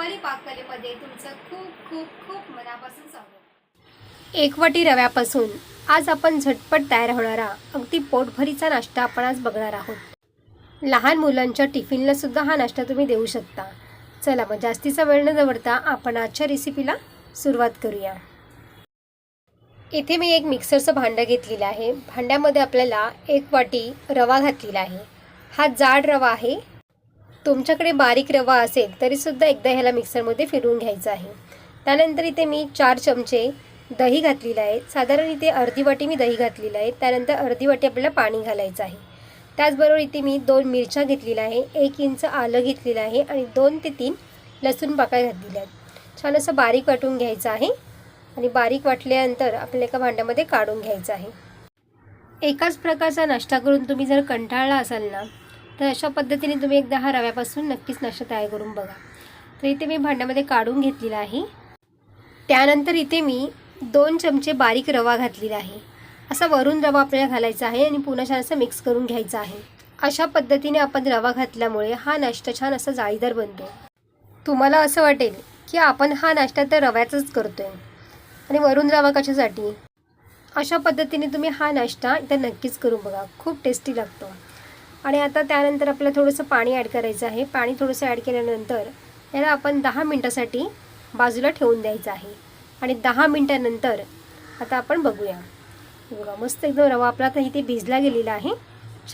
रुपाली पाककलेमध्ये तुमचं खूप खूप खूप मनापासून स्वागत. एक वाटी रव्यापासून आज आपण झटपट तयार होणारा अगदी पोटभरीचा नाश्ता आपण आज बघणार आहोत. लहान मुलांच्या टिफिनला सुद्धा हा नाश्ता तुम्ही देऊ शकता. चला मग जास्तीचा वेळ न दवडता आपण आजच्या रेसिपीला सुरुवात करूया. इथे मी एक मिक्सरचं भांडं घेतलेलं आहे. भांड्यामध्ये आपल्याला एक वाटी रवा घातलेला आहे. हा जाड रवा आहे. तुमच्याकडे बारीक रवा असेल तरीसुद्धा एकदा ह्याला मिक्सरमध्ये फिरवून घ्यायचं आहे. त्यानंतर इथे मी चार चमचे दही घातलेलं आहे. साधारण इथे अर्धी वाटी मी दही घातलेलं आहे. त्यानंतर अर्धी वाटी आपल्याला पाणी घालायचं आहे. त्याचबरोबर इथे मी दोन मिरच्या घेतलेल्या आहे. एक इंच आलं घेतलेलं आहे आणि दोन ते तीन लसूण पाकळ्या घातलेल्या आहेत. छान असं बारीक वाटून घ्यायचं आहे आणि बारीक वाटल्यानंतर आपल्याला एका भांड्यामध्ये काढून घ्यायचं आहे. एकाच प्रकारचा नाश्ता करून तुम्ही जर कंटाळला असाल ना तर अशा पद्धतीने तुम्ही एकदा हा रव्यापासून नक्कीच नाश्ता तयार करून बघा. तर इथे मी भांड्यामध्ये काढून घेतलेला आहे. त्यानंतर इथे मी दोन चमचे बारीक रवा घातलेला आहे. असा वरून रवा आपल्याला घालायचा आहे आणि पुन्हा छान असं मिक्स करून घ्यायचा आहे. अशा पद्धतीने आपण रवा घातल्यामुळे हा नाश्ता छान असा जाळीदार बनतो. तुम्हाला असं वाटेल की आपण हा नाश्ता तर रव्याचाच करतो आहे आणि वरून रवा कशासाठी? अशा पद्धतीने तुम्ही हा नाश्ता इथं नक्कीच करून बघा. खूप टेस्टी लागतो. आणि आता त्यानंतर आपल्याला थोडंसं पाणी ॲड करायचं आहे. पाणी थोडंसं ॲड केल्यानंतर याला आपण दहा मिनटासाठी बाजूला ठेवून द्यायचं आहे. आणि दहा मिनटानंतर आता आपण बघूया. बघा मस्त एकदम रवा आपला आता इथे भिजला गेलेला आहे.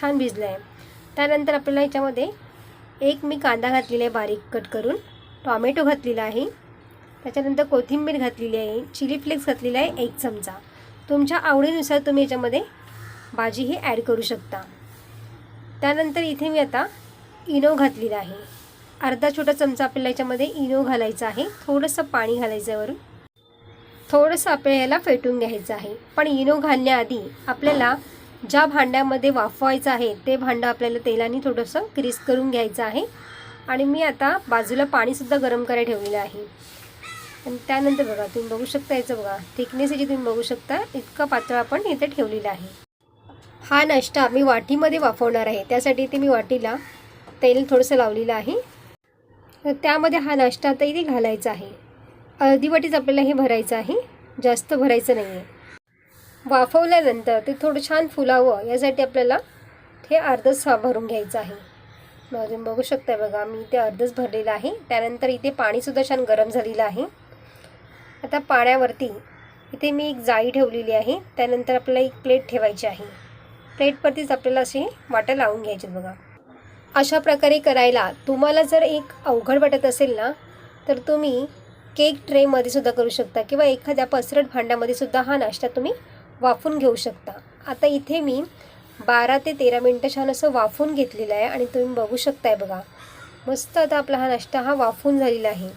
छान भिजला आहे त्यानंतर आपल्याला याच्यामध्ये एक मी कांदा घातलेला आहे बारीक कट करून. टॉमॅटो घातलेला आहे. त्याच्यानंतर कोथिंबीर घातलेली आहे. चिली फ्लेक्स घातलेला आहे एक चमचा. तुमच्या आवडीनुसार तुम्ही याच्यामध्ये भाजी ही ॲड करू शकता. त्यानंतर इथे मी आता इनो घातलेला आहे. अर्धा छोटा चमचा आपल्याला याच्यामध्ये इनो घालायचा आहे. थोडंसं पाणी घालायचं आहे वरून. थोडंसं आपल्याला याला फेटून घ्यायचं आहे. पण इनो घालण्याआधी आपल्याला ज्या भांड्यामध्ये वाफवायचं आहे ते भांडं आपल्याला तेलाने थोडंसं ग्रीस करून घ्यायचं आहे. आणि मी आता बाजूला पाणीसुद्धा गरम करायला ठेवलेलं आहे. आणि त्यानंतर बघा तुम्ही बघू शकता याचं बघा. थिकनेस याची तुम्ही बघू शकता इतका पातळ आपण इथे ठेवलेला आहे. हा नाश्ता मी वाटीमध्ये वाफवणार आहे. त्यासाठी इथे मी वाटीला तेल थोडंसं लावलेलं आहे. तर त्यामध्ये हा नाश्ता आता इथे घालायचा आहे. अर्धी वाटीच आपल्याला हे भरायचं आहे. जास्त भरायचं नाही आहे वाफवल्यानंतर ते थोडं छान फुलावं यासाठी आपल्याला हे अर्धच सा भरून घ्यायचं आहे. अजून बघू शकता बघा मी ते अर्धच भरलेलं आहे. त्यानंतर इथे पाणीसुद्धा छान गरम झालेलं आहे. आता पाण्यावरती इथे मी एक जाळी ठेवलेली आहे. त्यानंतर आपल्याला एक प्लेट ठेवायची आहे. प्लेटवरतीच आपल्याला अशी वाटं लावून घ्यायचे बघा. अशा प्रकारे करायला तुम्हाला जर एक अवघड वाटत असेल ना तर तुम्ही केक ट्रेमध्ये सुद्धा करू शकता किंवा एखाद्या पसरट भांड्यामध्ये सुद्धा हा नाश्ता तुम्ही वाफून घेऊ शकता. आता इथे मी बारा ते तेरा मिनटं छान असं वाफून घेतलेलं आहे आणि तुम्ही बघू शकताय बघा. मस्त आता आपला हा नाश्ता हा वाफून झालेला आहे.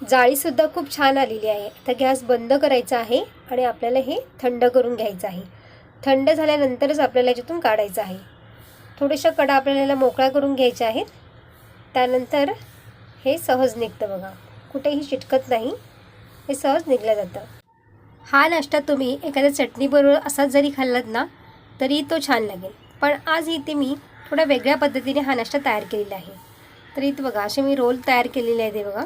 जाळीसुद्धा खूप छान आलेली आहे. आता गॅस बंद करायचा आहे आणि आपल्याला हे थंड करून घ्यायचं आहे. थंड झाल्यानंतरच आपल्याला याच्यातून काढायचं आहे. थोड्याशा कडा आपल्याला मोकळा करून घ्यायच्या आहेत. त्यानंतर हे सहज निघतं बघा. कुठेही चिटकत नाही. हे सहज निघलं जातं. हा नाश्ता तुम्ही एखाद्या चटणीबरोबर असाच जरी खाल्लात ना तरी तो छान लागेल. पण आज इथे मी थोड्या वेगळ्या पद्धतीने हा नाश्ता तयार केलेला आहे. तर इथं बघा असे मी रोल तयार केलेले आहे ते बघा.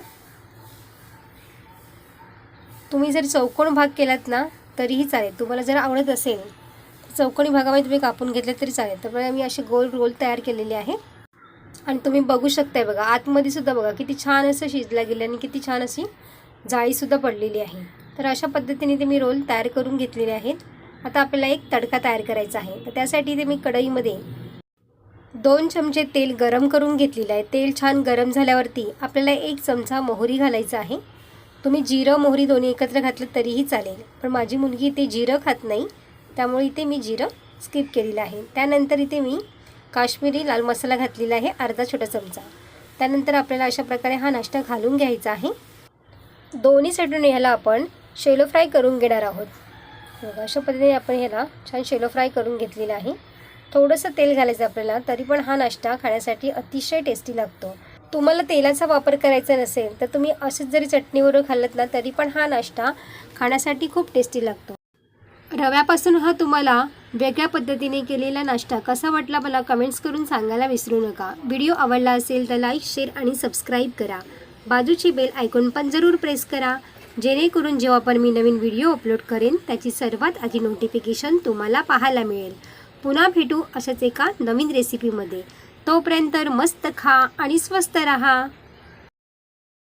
तुम्ही जर चौकोन भाग केलात ना तरीही चालेल. तुम्हाला जर आवडत असेल चौकणी भागामध्ये तुम्ही कापून घेतले तरी चालेल. तर मी असे गोल रोल तयार केलेले आहे. आणि तुम्ही बघू शकताय बघा आतमध्ये सुद्धा बघा किती छान असं शिजला गेलं आणि किती छान अशी जाळीसुद्धा पडलेली आहे. तर अशा पद्धतीने ते मी रोल तयार करून घेतलेले आहेत. आता आपल्याला एक तडका तयार करायचा आहे. तर त्यासाठी ते मी कढईमध्ये दोन चमचे तेल गरम करून घेतलेलं आहे. तेल छान गरम झाल्यावरती आपल्याला एक चमचा मोहरी घालायचा आहे. तुम्ही जिरं मोहरी दोन्ही एकत्र घातलं तरीही चालेल. पण माझी मुलगी ते जिरं खात नाही. त्यामुळे इथे मी जिरं स्किप केलेलं आहे. त्यानंतर इथे मी काश्मीरी लाल मसाला घातलेला आहे अर्धा छोटा चमचा. त्यानंतर आपल्याला अशा प्रकारे हा नाश्ता घालून घ्यायचा आहे. दोन्ही साईडून ह्याला आपण शेलो फ्राय करून घेणार आहोत. बघा अशा पद्धतीने आपण ह्याला छान शेलो फ्राय करून घेतलेलं आहे. थोडंसं तेल घालायचं आपल्याला तरी पण हा नाश्ता खाण्यासाठी अतिशय टेस्टी लागतो. तुम्हाला तेलाचा वापर करायचा नसेल तर तुम्ही असेच जरी चटणीवरून खाल्लत ना तरी पण हा नाश्ता खाण्यासाठी खूप टेस्टी लागतो. रव्यापासून हा तुम्हाला वेगळ्या पद्धतीने केलेला नाश्ता कसा वाटला मला कमेंट्स करून सांगायला विसरू नका. व्हिडिओ आवडला असेल तर लाईक शेअर आणि सबस्क्राईब करा. बाजूची बेल आयकॉन पण जरूर प्रेस करा. जेणेकरून जेव्हा पण मी नवीन व्हिडिओ अपलोड करेन त्याची सर्वात आधी नोटिफिकेशन तुम्हाला पाहायला मिळेल. पुन्हा भेटू अशाच एका नवीन रेसिपीमध्ये तोपर्यंत मस्त खा आणि स्वस्त रहा.